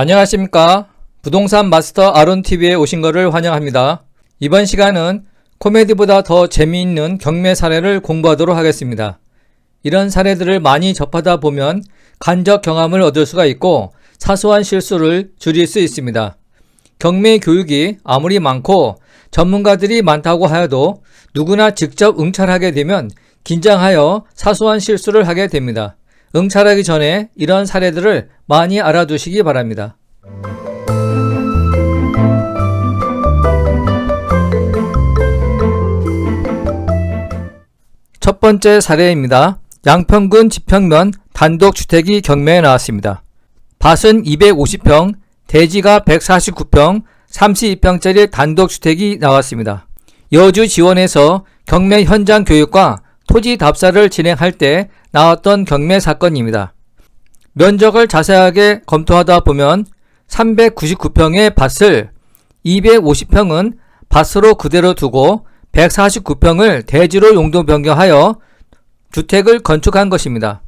안녕하십니까. 부동산 마스터 아론TV에 오신 것을 환영합니다. 이번 시간은 코미디보다 더 재미있는 경매 사례를 공부하도록 하겠습니다. 이런 사례들을 많이 접하다 보면 간접 경험을 얻을 수가 있고 사소한 실수를 줄일 수 있습니다. 경매 교육이 아무리 많고 전문가들이 많다고 하여도 누구나 직접 응찰하게 되면 긴장하여 사소한 실수를 하게 됩니다. 응찰하기 전에 이런 사례들을 많이 알아두시기 바랍니다. 첫 번째 사례입니다. 양평군 지평면 단독주택이 경매에 나왔습니다. 밭은 250평, 대지가 149평, 32평짜리 단독주택이 나왔습니다. 여주 지원에서 경매 현장 교육과 토지 답사를 진행할 때 나왔던 경매 사건입니다. 면적을 자세하게 검토하다 보면 399평의 밭을 250평은 밭으로 그대로 두고 149평을 대지로 용도 변경하여 주택을 건축한 것입니다.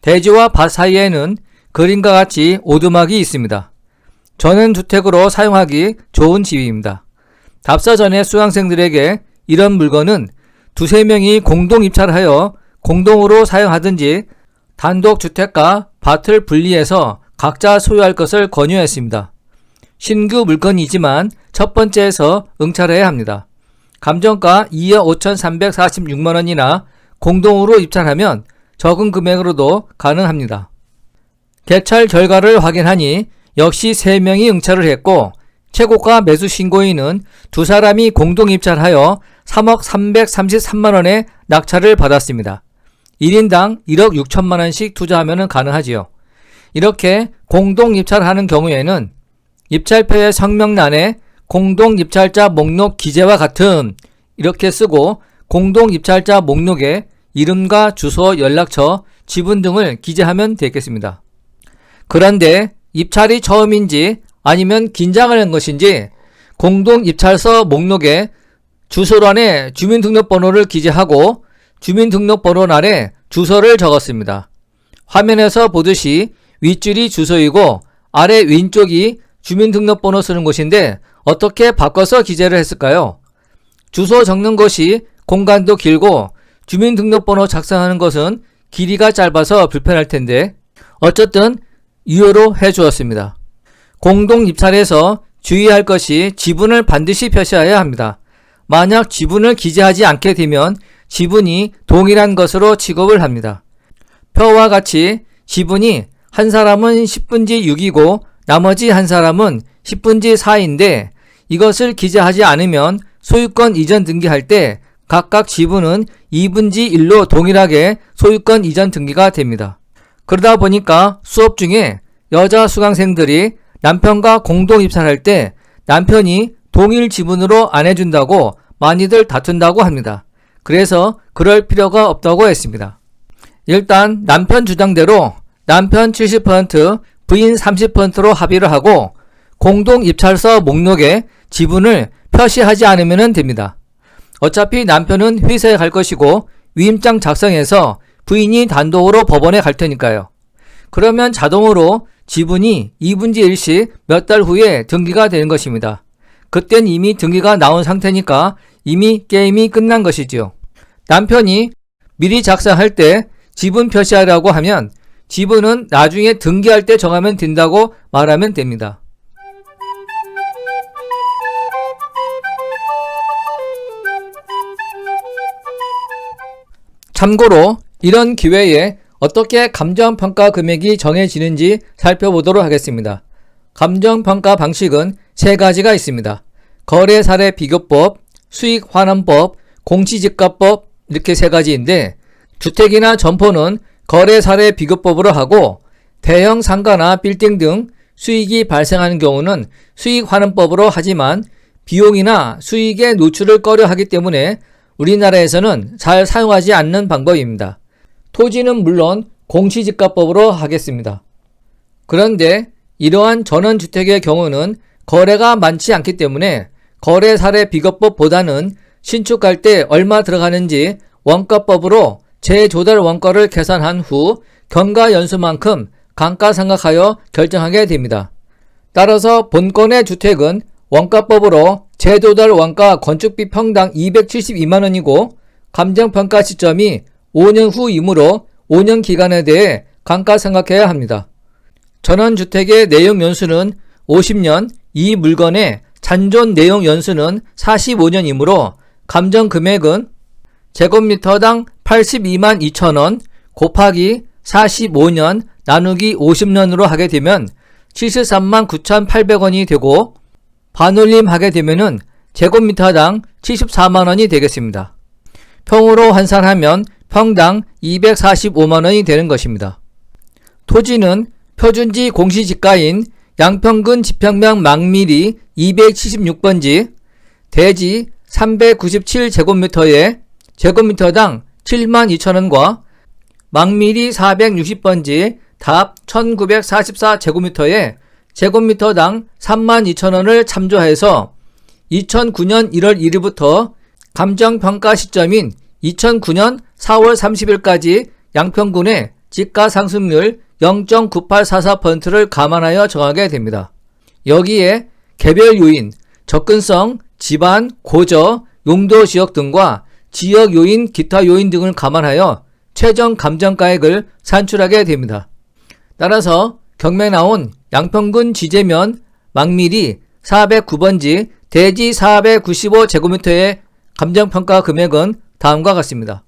대지와 밭 사이에는 그림과 같이 오두막이 있습니다. 전원 주택으로 사용하기 좋은 집입니다. 답사 전에 수강생들에게 이런 물건은 두세 명이 공동 입찰하여 공동으로 사용하든지 단독 주택과 밭을 분리해서 각자 소유할 것을 권유했습니다. 신규 물건이지만 첫 번째에서 응찰해야 합니다. 감정가 2억 5,346만원이나 공동으로 입찰하면 적은 금액으로도 가능합니다. 개찰 결과를 확인하니 역시 3명이 응찰을 했고 최고가 매수 신고인은 두 사람이 공동 입찰하여 3억 333만 원의 낙찰을 받았습니다. 1인당 1억 6천만 원씩 투자하면 가능하지요. 이렇게 공동 입찰하는 경우에는 입찰표의 성명란에 공동 입찰자 목록 기재와 같은 이렇게 쓰고 공동 입찰자 목록에 이름과 주소, 연락처, 지분 등을 기재하면 되겠습니다. 그런데 입찰이 처음인지 아니면 긴장을 한 것인지 공동 입찰서 목록에 주소란에 주민등록번호를 기재하고 주민등록번호 란에 주소를 적었습니다. 화면에서 보듯이 윗줄이 주소이고 아래 왼쪽이 주민등록번호 쓰는 곳인데 어떻게 바꿔서 기재를 했을까요? 주소 적는 것이 공간도 길고 주민등록번호 작성하는 것은 길이가 짧아서 불편할 텐데 어쨌든 유효로 해 주었습니다. 공동 입찰에서 주의할 것이 지분을 반드시 표시해야 합니다. 만약 지분을 기재하지 않게 되면 지분이 동일한 것으로 취급을 합니다. 표와 같이 지분이 한 사람은 10분지 6이고 나머지 한 사람은 10분지 4인데 이것을 기재하지 않으면 소유권 이전 등기할 때 각각 지분은 2분지 1로 동일하게 소유권 이전 등기가 됩니다. 그러다 보니까 수업 중에 여자 수강생들이 남편과 공동 입찰할 때 남편이 동일 지분으로 안 해준다고 많이들 다툰다고 합니다. 그래서 그럴 필요가 없다고 했습니다. 일단 남편 주장대로 남편 70%, 부인 30%로 합의를 하고 공동 입찰서 목록에 지분을 표시하지 않으면 됩니다. 어차피 남편은 회사에 갈 것이고 위임장 작성해서 부인이 단독으로 법원에 갈 테니까요. 그러면 자동으로 지분이 2분지 1씩 몇 달 후에 등기가 되는 것입니다. 그땐 이미 등기가 나온 상태니까 이미 게임이 끝난 것이지요. 남편이 미리 작성할 때 지분 표시하라고 하면 지분은 나중에 등기할 때 정하면 된다고 말하면 됩니다. 참고로 이런 기회에 어떻게 감정평가 금액이 정해지는지 살펴보도록 하겠습니다. 감정평가 방식은 세 가지가 있습니다. 거래 사례 비교법, 수익 환원법, 공시지가법 이렇게 세 가지인데 주택이나 점포는 거래 사례 비교법으로 하고 대형 상가나 빌딩 등 수익이 발생하는 경우는 수익 환원법으로 하지만 비용이나 수익의 노출을 꺼려 하기 때문에 우리나라에서는 잘 사용하지 않는 방법입니다. 토지는 물론 공시지가법으로 하겠습니다. 그런데 이러한 전원주택의 경우는 거래가 많지 않기 때문에 거래 사례 비교법보다는 신축할 때 얼마 들어가는지 원가법으로 재조달 원가를 계산한 후 경과 연수만큼 감가상각하여 결정하게 됩니다. 따라서 본건의 주택은 원가법으로 제도달 원가 건축비 평당 272만원이고 감정평가 시점이 5년 후이므로 5년 기간에 대해 감가 생각해야 합니다. 전원주택의 내용 연수는 50년, 이 물건의 잔존 내용 연수는 45년이므로 감정 금액은 제곱미터당 82만 2천원 곱하기 45년 나누기 50년으로 하게 되면 73만 9,800원이 되고 반올림 하게 되면은 제곱미터당 74만원이 되겠습니다. 평으로 환산하면 평당 245만원이 되는 것입니다. 토지는 표준지 공시지가인 양평군 지평면 망밀이 276번지, 대지 397제곱미터에 제곱미터당 72,000원과 망밀이 460번지 답 1944제곱미터에 제곱미터당 32,000원을 참조해서 2009년 1월 1일부터 감정평가 시점인 2009년 4월 30일까지 양평군의 지가 상승률 0.9844%를 감안하여 정하게 됩니다. 여기에 개별 요인, 접근성, 집안, 고저, 용도 지역 등과 지역 요인, 기타 요인 등을 감안하여 최종 감정가액을 산출하게 됩니다. 따라서 경매 나온 양평군 지제면 망밀이 409번지 대지 495제곱미터의 감정평가 금액은 다음과 같습니다.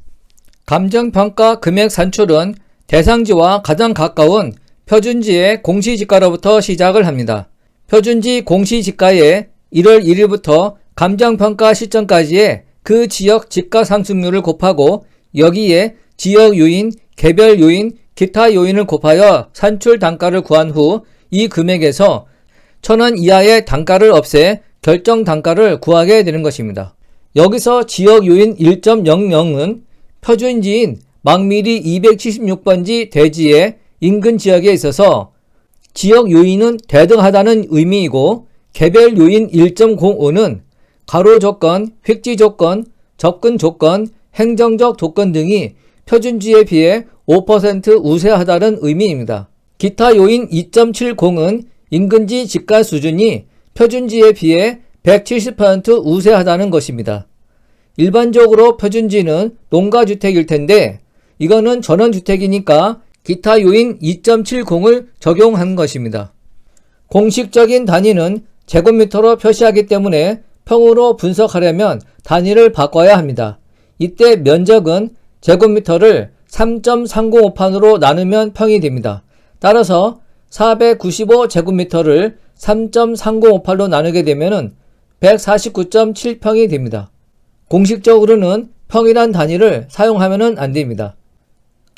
감정평가 금액 산출은 대상지와 가장 가까운 표준지의 공시지가로부터 시작을 합니다. 표준지 공시지가의 1월 1일부터 감정평가 시점까지의 그 지역 지가 상승률을 곱하고 여기에 지역 요인, 개별 요인, 기타 요인을 곱하여 산출 단가를 구한 후 이 금액에서 천 원 이하의 단가를 없애 결정 단가를 구하게 되는 것입니다. 여기서 지역 요인 1.00은 표준지인 망밀이 276번지 대지의 인근 지역에 있어서 지역 요인은 대등하다는 의미이고 개별 요인 1.05는 가로 조건, 획지 조건, 접근 조건, 행정적 조건 등이 표준지에 비해 5% 우세하다는 의미입니다. 기타 요인 2.70은 인근지 집가 수준이 표준지에 비해 170% 우세하다는 것입니다. 일반적으로 표준지는 농가주택일 텐데 이거는 전원주택이니까 기타 요인 2.70을 적용한 것입니다. 공식적인 단위는 제곱미터로 표시하기 때문에 평으로 분석하려면 단위를 바꿔야 합니다. 이때 면적은 제곱미터를 3.305판으로 나누면 평이 됩니다. 따라서 495제곱미터를 3.305판로 나누게 되면 149.7평이 됩니다. 공식적으로는 평이란 단위를 사용하면 안 됩니다.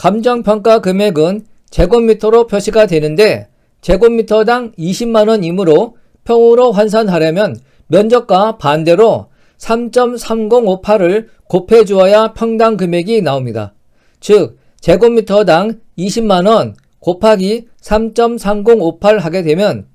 감정평가 금액은 제곱미터로 표시가 되는데 제곱미터당 20만원이므로 평으로 환산하려면 면적과 반대로 3.3058을 곱해 주어야 평당 금액이 나옵니다. 즉 제곱미터당 20만원 곱하기 3.3058 하게 되면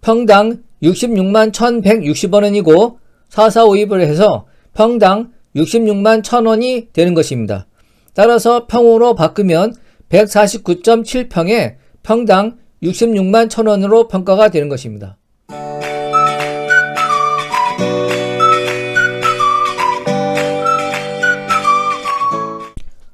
평당 66만 1160원이고 4452을 해서 평당 66만 1000원이 되는 것입니다. 따라서 평으로 바꾸면 149.7평에 평당 66만 1000원으로 평가가 되는 것입니다.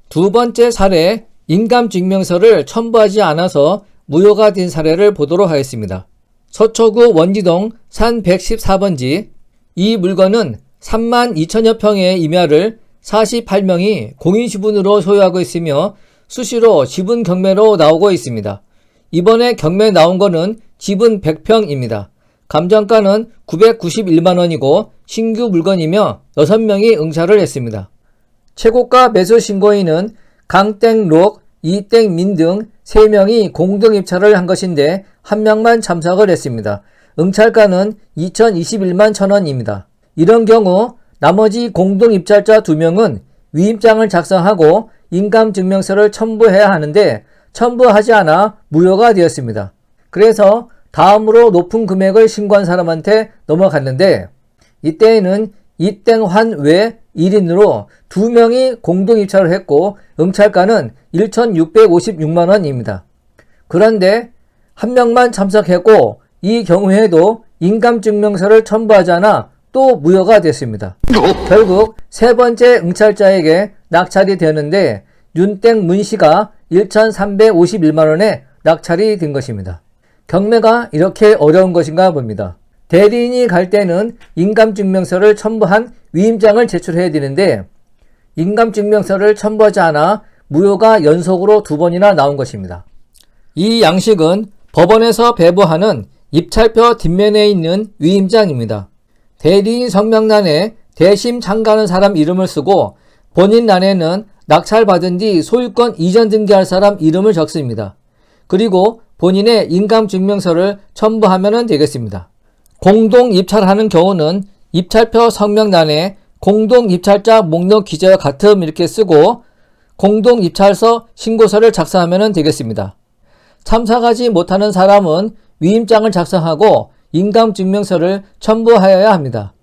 두 번째 사례 인감증명서를 첨부하지 않아서 무효가 된 사례를 보도록 하겠습니다. 서초구 원지동 산 114번지 이 물건은 3만 2천여 평의 임야를 48명이 공인지분으로 소유하고 있으며 수시로 지분 경매로 나오고 있습니다. 이번에 경매 나온 거는 지분 100평입니다. 감정가는 991만원이고 신규 물건이며 6명이 응찰을 했습니다. 최고가 매수 신고인은 강땡록, 이땡민 등 3명이 공동 입찰을 한 것인데 1명만 참석을 했습니다. 응찰가는 2021만 천원입니다. 이런 경우 나머지 공동 입찰자 2명은 위임장을 작성하고 인감증명서를 첨부해야 하는데 첨부하지 않아 무효가 되었습니다. 그래서 다음으로 높은 금액을 신고한 사람한테 넘어갔는데 이때에는 이땡환 외 1인으로 2명이 공동 입찰을 했고 응찰가는 1,656만원입니다. 그런데 한 명만 참석했고 이 경우에도 인감증명서를 첨부하지 않아 또 무효가 됐습니다. 결국 세 번째 응찰자에게 낙찰이 되는데 윤땡 문 씨가 1,351만 원에 낙찰이 된 것입니다. 경매가 이렇게 어려운 것인가 봅니다. 대리인이 갈 때는 인감증명서를 첨부한 위임장을 제출해야 되는데 인감증명서를 첨부하지 않아 무효가 연속으로 두 번이나 나온 것입니다. 이 양식은 법원에서 배부하는 입찰표 뒷면에 있는 위임장입니다. 대리인 성명란에 대심 참가하는 사람 이름을 쓰고 본인 란에는 낙찰받은 뒤 소유권 이전 등기할 사람 이름을 적습니다. 그리고 본인의 인감증명서를 첨부하면 되겠습니다. 공동 입찰하는 경우는 입찰표 성명란에 공동 입찰자 목록 기재와 같음 이렇게 쓰고 공동 입찰서 신고서를 작성하면 되겠습니다. 참석하지 못하는 사람은 위임장을 작성하고 인감증명서를 첨부하여야 합니다.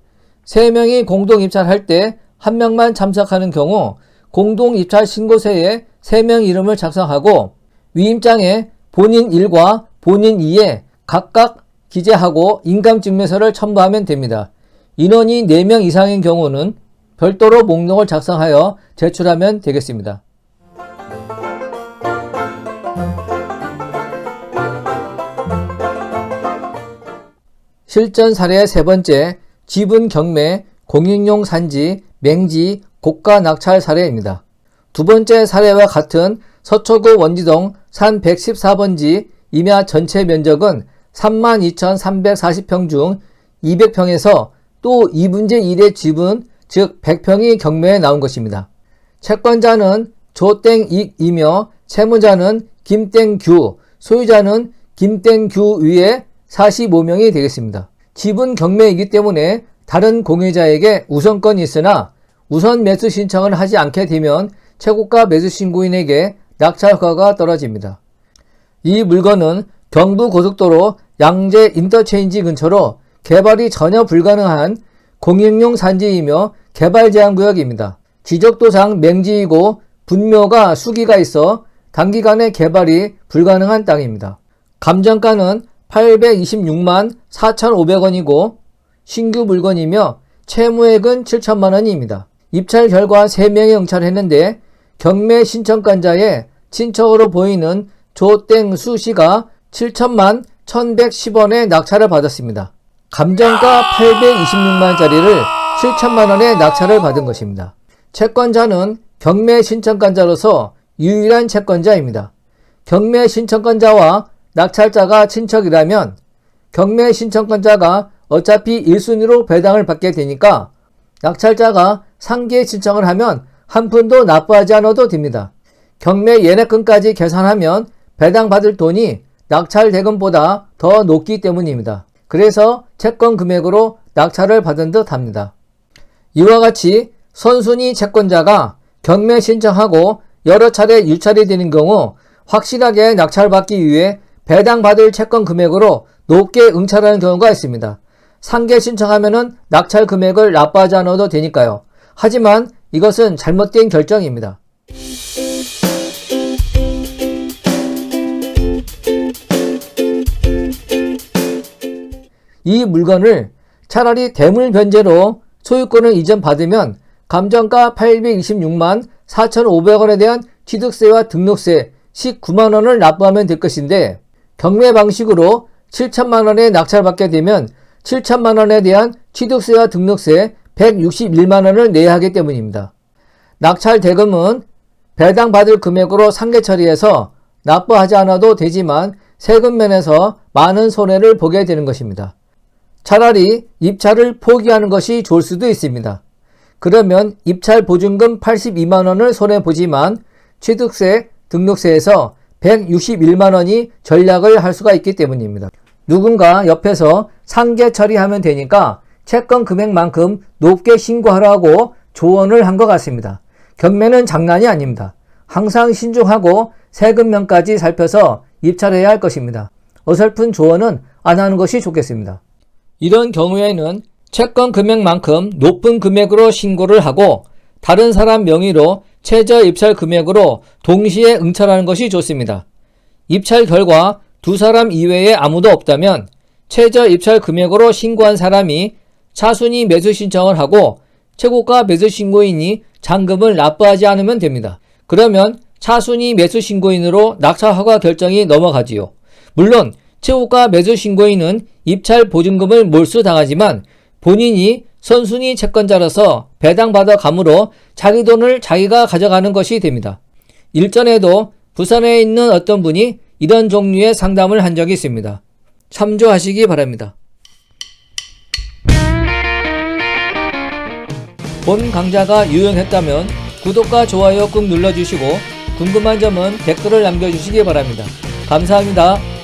3명이 공동 입찰할 때 1명만 참석하는 경우 공동 입찰 신고서에 3명 이름을 작성하고 위임장에 본인 1과 본인 2에 각각 기재하고 인감증명서를 첨부하면 됩니다. 인원이 4명 이상인 경우는 별도로 목록을 작성하여 제출하면 되겠습니다. 실전 사례 세 번째, 지분 경매, 공익용 산지, 맹지, 고가 낙찰 사례입니다. 두 번째 사례와 같은 서초구 원지동 산 114번지 임야 전체 면적은 32,340평 중 200평에서 또 2분제 1의 지분, 즉 100평이 경매에 나온 것입니다. 채권자는 조땡익이며 채무자는 김땡규, 소유자는 김땡규 위에 45명이 되겠습니다. 지분 경매이기 때문에 다른 공유자에게 우선권이 있으나 우선 매수 신청을 하지 않게 되면 최고가 매수 신고인에게 낙찰 허가가 떨어집니다. 이 물건은 경부 고속도로 양재 인터체인지 근처로 개발이 전혀 불가능한 공익용 산지이며 개발 제한 구역입니다. 지적도상 맹지이고 분묘가 수기가 있어 단기간에 개발이 불가능한 땅입니다. 감정가는 826만 4,500원이고 신규 물건이며 채무액은 7천만 원입니다. 입찰 결과 3명이 응찰했는데 경매 신청권자의 친척으로 보이는 조땡수 씨가 7천만 1110원의 낙찰을 받았습니다. 감정가 826만원짜리를 7천만원의 낙찰을 받은 것입니다. 채권자는 경매 신청권자로서 유일한 채권자입니다. 경매 신청권자와 낙찰자가 친척이라면 경매 신청권자가 어차피 1순위로 배당을 받게 되니까 낙찰자가 상계 신청을 하면 한 푼도 납부하지 않아도 됩니다. 경매 예납금까지 계산하면 배당받을 돈이 낙찰 대금보다 더 높기 때문입니다. 그래서 채권 금액으로 낙찰을 받은 듯 합니다. 이와 같이 선순위 채권자가 경매 신청하고 여러 차례 유찰이 되는 경우 확실하게 낙찰받기 위해 배당받을 채권 금액으로 높게 응찰하는 경우가 있습니다. 상계 신청하면은 낙찰 금액을 납부하지 않아도 되니까요. 하지만 이것은 잘못된 결정입니다. 이 물건을 차라리 대물 변제로 소유권을 이전받으면 감정가 826만 4,500원에 대한 취득세와 등록세 19만 원을 납부하면 될 것인데 경매 방식으로 7천만 원에 낙찰받게 되면 7천만 원에 대한 취득세와 등록세 161만 원을 내야 하기 때문입니다. 낙찰 대금은 배당 받을 금액으로 상계 처리해서 납부하지 않아도 되지만 세금 면에서 많은 손해를 보게 되는 것입니다. 차라리 입찰을 포기하는 것이 좋을 수도 있습니다. 그러면 입찰 보증금 82만원을 손해보지만 취득세, 등록세에서 161만 원이 전략을 할 수가 있기 때문입니다. 누군가 옆에서 상계 처리하면 되니까 채권 금액만큼 높게 신고하라고 조언을 한 것 같습니다. 경매는 장난이 아닙니다. 항상 신중하고 세금면까지 살펴서 입찰해야 할 것입니다. 어설픈 조언은 안 하는 것이 좋겠습니다. 이런 경우에는 채권 금액만큼 높은 금액으로 신고를 하고 다른 사람 명의로 최저 입찰 금액으로 동시에 응찰하는 것이 좋습니다. 입찰 결과 두 사람 이외에 아무도 없다면 최저 입찰 금액으로 신고한 사람이 차순위 매수 신청을 하고 최고가 매수 신고인이 잔금을 납부하지 않으면 됩니다. 그러면 차순위 매수 신고인으로 낙찰 허가 결정이 넘어가지요. 물론 최고가 매수 신고인은 입찰 보증금을 몰수당하지만 본인이 선순위 채권자로서 배당받아 감으로 자기 돈을 자기가 가져가는 것이 됩니다. 일전에도 부산에 있는 어떤 분이 이런 종류의 상담을 한 적이 있습니다. 참조하시기 바랍니다. 본 강좌가 유용했다면 구독과 좋아요 꾹 눌러주시고 궁금한 점은 댓글을 남겨주시기 바랍니다. 감사합니다.